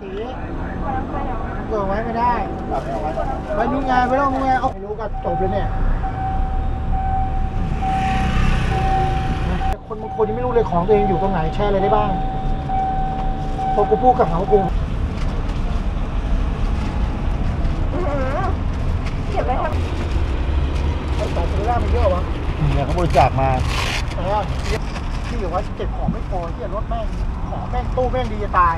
ตีเกิดไว้ไม่ได้ไปดูงานไปลองงานเอาไม่รู้ก็จบเลยเนี่ย คนบางคนยังไม่รู้เลยของตัวเองอยู่ตรงไหนแช่อะไรได้บ้าง พอกูพูดกับเขากูเก็บไว้ทำส่อตัามันเยอะวะเนี่ยเขาบริจาคมาที่อยู่ว่าเก็บของไม่พอที่รถแม่งของแม่งตู้แม่งดีจะตาย